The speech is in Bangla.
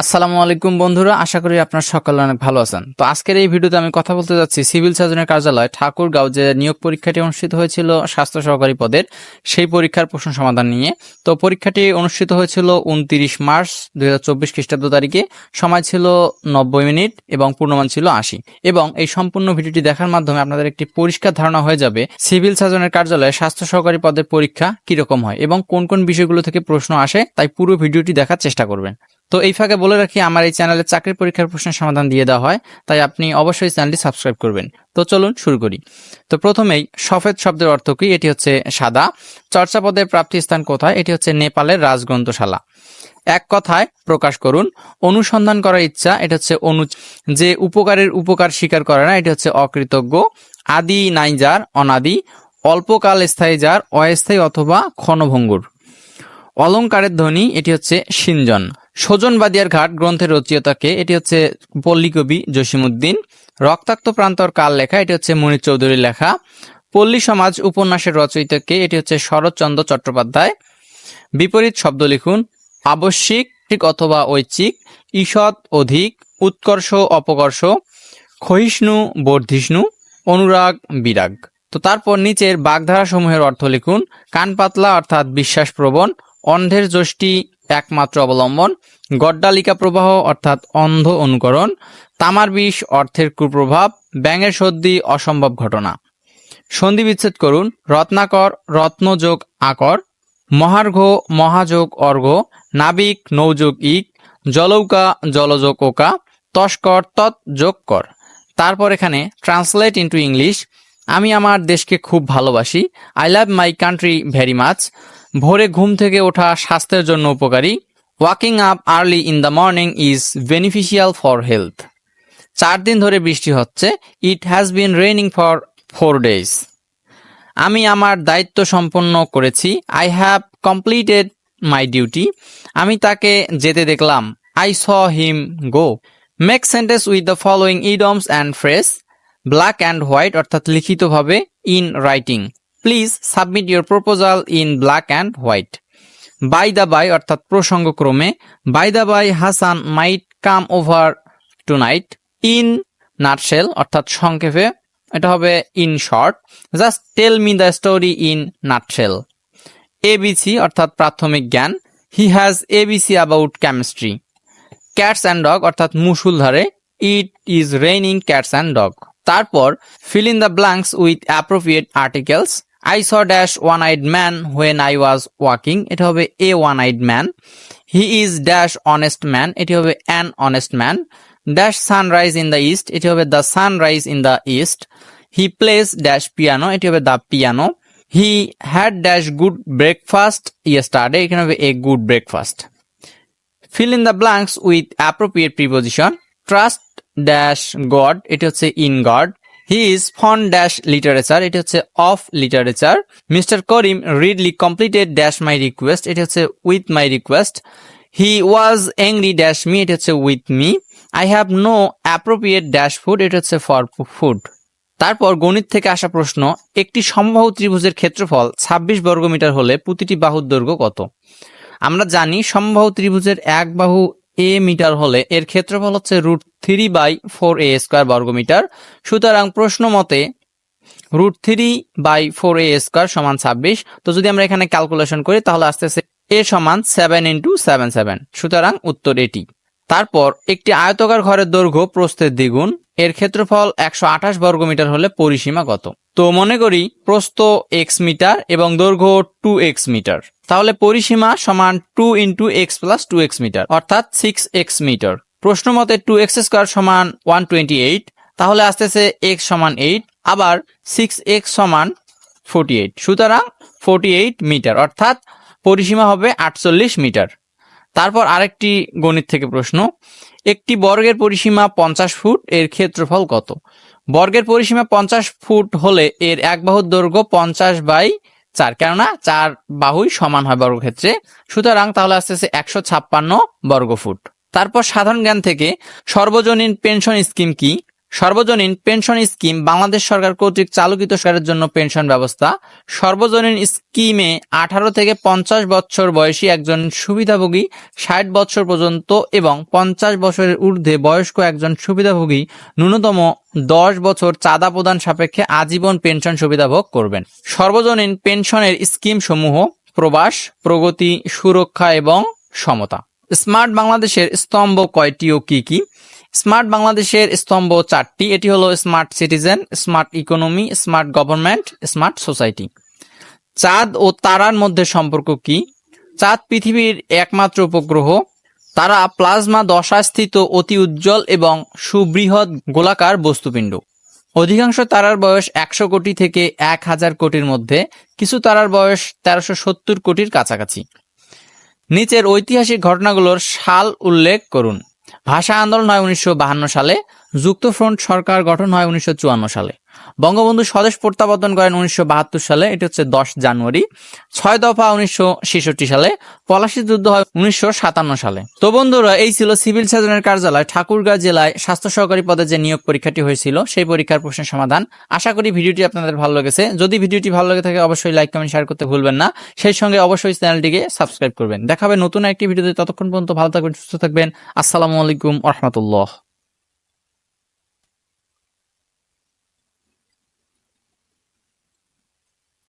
আসসালামু আলাইকুম বন্ধুরা, আশা করি আপনার সকলে অনেক ভালো আছেন। তো আজকের এই ভিডিওতে আমি কথা বলতে যাচ্ছি সিভিল সার্জনের কার্যালয় ঠাকুরগাঁও, যে নিয়োগ পরীক্ষাটি অনুষ্ঠিত হয়েছিল স্বাস্থ্য সহকারী পদের, সেই পরীক্ষার প্রশ্ন সমাধান নিয়ে। তো পরীক্ষাটি অনুষ্ঠিত হয়েছিল উনত্রিশ মার্চ দুই হাজার চব্বিশ খ্রিস্টাব্দ তারিখে। সময় ছিল নব্বই মিনিট এবং পূর্ণমান ছিল আশি। এবং এই সম্পূর্ণ ভিডিওটি দেখার মাধ্যমে আপনাদের একটি পরিষ্কার ধারণা হয়ে যাবে সিভিল সার্জনের কার্যালয়ে স্বাস্থ্য সহকারী পদের পরীক্ষা কীরকম হয় এবং কোন কোন বিষয়গুলো থেকে প্রশ্ন আসে, তাই পুরো ভিডিওটি দেখার চেষ্টা করবেন। তো এই ফাঁকে বলে রাখি, আমার এই চ্যানেলে চাকরির পরীক্ষার প্রশ্নের সমাধান দিয়ে দেওয়া হয়, তাই আপনি অবশ্যই চ্যানেলটি সাবস্ক্রাইব করবেন। তো চলুন শুরু করি। তো প্রথমেই, সফেদ শব্দের অর্থ কি? এটি হচ্ছে সাদা। চর্চাপদের প্রাপ্তি স্থান কোথায়? এটি হচ্ছে নেপালের রাজগ্রন্থশালা। এক কথায় প্রকাশ করুন, অনুসন্ধান করার ইচ্ছা, এটা হচ্ছে অনু যে উপকারের উপকার স্বীকার করে না, এটি হচ্ছে অকৃতজ্ঞ, আদি নাই যার, অনাদি, অল্পকাল স্থায়ী যার, অস্থায়ী অথবা ক্ষণভঙ্গুর। অলংকারের ধ্বনি, এটি হচ্ছে সিনজন সজনবাদিয়ার ঘাট গ্রন্থের রচয়িতাকে, এটি হচ্ছে পল্লীকবি জসিমুদ্দিন রক্তাক্ত প্রান্তর কাল লেখা, এটি হচ্ছে মনির চৌধুরীর লেখা। পল্লী সমাজ উপন্যাসের রচয়িতাকে, এটি হচ্ছে শরৎচন্দ্র চট্টোপাধ্যায়। বিপরীত শব্দ লিখুন, আবশ্যিক অথবা ঐচ্ছিক, ঈষৎ অধিক, উৎকর্ষ, অপকর্ষ, ক্ষয়িষ্ণু, বর্ধিষ্ণু, অনুরাগ, বিরাগ। তো তারপর নিচের বাগধারা সমূহের অর্থ লিখুন কান পাতলা অর্থাৎ বিশ্বাসপ্রবণ, অন্ধের যষ্টি একমাত্র অবলম্বন, গড্ডালিকা প্রবাহ অর্থাৎ অন্ধ অনুকরণ, তামার বিষ অর্থের কুপ্রভাব, ব্যাঙের সর্দি অসম্ভব ঘটনা। সন্ধি বিচ্ছেদ করুন, রত্নাকর রত্নযোগ আকর, মহার্ঘ, মহাযোগ অর্ঘ, নাবিক, নৌযোগ ইক, জলৌকা, জলযোগ ওকা, তস্কর, তৎ যোগ কর। তারপর এখানে ট্রান্সলেট ইন্টু ইংলিশ আমি আমার দেশকে খুব ভালোবাসি I love my country very much ভোরে ঘুম থেকে ওঠা স্বাস্থ্যের জন্য উপকারী। Waking up early in the morning is beneficial for health চার দিন ধরে বৃষ্টি হচ্ছে। It has been raining for four days আমি আমার দায়িত্ব সম্পন্ন করেছি। I have completed my duty আমি তাকে যেতে দেখলাম। I saw him go make sentence with the following idioms and phrase black and white অর্থাৎ লিখিতভাবে in writing please submit your proposal in black and white by the by অর্থাৎ প্রসঙ্গক্রমে by the by Hasan might come over tonight in nutshell অর্থাৎ সংক্ষেপে, এটা হবে in short just tell me the story in nutshell ABC অর্থাৎ প্রাথমিক জ্ঞান he has ABC about chemistry cats and dog অর্থাৎ মুসুলধারে it is raining cats and dog তারপর fill in the blanks with appropriate articles I saw dash one eyed man when I was walking এটা হবে a one eyed man he is dash honest man এটি হবে an honest man dash sunrise in the east এটি হবে the sunrise in the east he plays dash piano এটি হবে the piano he had dash good breakfast yesterday এখানে হবে a good breakfast fill in the blanks with appropriate preposition trust dash God এটি হচ্ছে in God he is fond dash literature এটি হচ্ছে of literature mister Karim readily completed dash my request এটি হচ্ছে with my request he was angry dash me এটা হচ্ছে with me I have no appropriate dash food এটা হচ্ছে ফর ফুড তারপর গণিত থেকে আসা প্রশ্ন, একটি সমবাহু ত্রিভুজের ক্ষেত্রফল ছাব্বিশ বর্গমিটার হলে প্রতিটি বাহুর দৈর্ঘ্য কত? আমরা জানি সমবাহু ত্রিভুজের এক বাহু এ মিটার হলে এর ক্ষেত্রফল হচ্ছে root three by four a square বর্গমিটার সুতরাং প্রশ্ন মতে root three by four a square সমান ছাব্বিশ। তো যদি আমরা এখানে ক্যালকুলেশন করি, তাহলে আসতেছে এ সমান সেভেন ইন্টু সেভেন সেভেন। সুতরাং উত্তর এটি। তারপর একটি আয়তকার ঘরের দৈর্ঘ্য প্রস্থের দ্বিগুণ। এর ক্ষেত্রফল একশো আঠাশ বর্গমিটার হলে পরিসীমা কত? তো মনে করি প্রস্থ এক্স মিটার এবং দৈর্ঘ্য টু এক্স মিটার। তাহলে পরিসীমা সমান two into X plus two X metre, অর্থাৎ সিক্স এক্স মিটার। প্রশ্ন মতে টু এক্স স্কোয়ার সমান ওয়ান টোয়েন্টি এইট তাহলে আসতেছে এক্স সমান এইট আবার সিক্স এক্স সমান ফোর্টি এইট সুতরাং ফোর্টি এইট মিটার, অর্থাৎ পরিসীমা হবে আটচল্লিশ মিটার। তারপর আরেকটি গণিত থেকে প্রশ্ন একটি বর্গের পরিসীমা পঞ্চাশ ফুট, এর ক্ষেত্রফল কত? বর্গের পরিসীমা পঞ্চাশ ফুট হলে এর এক বাহুর দৈর্ঘ্য পঞ্চাশ বাই চার, কেননা চার বাহুই সমান হয় বর্গক্ষেত্রে। সুতরাং তাহলে আসতেছে একশো ছাপ্পান্ন বর্গফুট। তারপর সাধারণ জ্ঞান থেকে সর্বজনীন পেনশন স্কিম কি? সর্বজনীন পেনশন স্কিম বাংলাদেশ সরকার কর্তৃক চালুকৃত সরকারের জন্য পেনশন ব্যবস্থা। সর্বজনীন স্কিমে আঠারো থেকে পঞ্চাশ বছর বয়সী একজন সুবিধাভোগী, ষাট বছর পর্যন্ত এবং পঞ্চাশ বছরের ঊর্ধ্বে বয়স্ক একজন সুবিধাভোগী ন্যূনতম দশ বছর চাঁদা প্রদান সাপেক্ষে আজীবন পেনশন সুবিধা ভোগ করবেন। সর্বজনীন পেনশনের স্কিম সমূহ প্রবাস, প্রগতি, সুরক্ষা এবং সমতা। স্মার্ট বাংলাদেশের স্তম্ভ কয়টি ও কি কি? স্মার্ট বাংলাদেশের স্তম্ভ চারটি। এটি হলো smart citizen, smart economy, smart government, smart society. চাঁদ ও তারার মধ্যে সম্পর্ক কি? চাঁদ পৃথিবীর একমাত্র উপগ্রহ। তারা প্লাজমা দশায় স্থিত অতি উজ্জ্বল এবং সুবৃহৎ গোলাকার বস্তুপিণ্ড। অধিকাংশ তারার বয়স একশো কোটি থেকে এক হাজার কোটির মধ্যে। কিছু তারার বয়স তেরোশো সত্তর কোটির কাছাকাছি। নিচের ঐতিহাসিক ঘটনাগুলোর সাল উল্লেখ করুন। ভাষা আন্দোলন হয় উনিশশো সালে যুক্তফ্রন্ট সরকার গঠন হয় উনিশশো চুয়ান্ন সালে। বঙ্গবন্ধু স্বদেশ প্রত্যাবর্তন করেন উনিশশো বাহাত্তর সালে, এটি হচ্ছে দশ জানুয়ারি। ছয় দফা উনিশশো ছেষট্টি সালে, পলাশী যুদ্ধ হয় উনিশশো সাতান্ন সালে। তো বন্ধুরা, এই ছিল সিভিল সার্জনের কার্যালয়। ঠাকুরগাঁ জেলায় স্বাস্থ্য সহকারী পদে যে নিয়োগ পরীক্ষাটি হয়েছিল, সেই পরীক্ষার প্রশ্নের সমাধান। আশা করি ভিডিওটি আপনাদের ভালো লেগেছে। যদি ভিডিওটি ভালো লেগে থাকে, অবশ্যই লাইক, কমেন্ট শেয়ার করতে ভুলবেন না। সেই সঙ্গে অবশ্যই চ্যানেলটিকে সাবস্ক্রাইব করবেন। দেখাবে নতুন একটি ভিডিওতে। ততক্ষণ পর্যন্ত ভালো থাকবেন, সুস্থ থাকবেন। আসসালামু আলাইকুম রহমতুল্লাহ।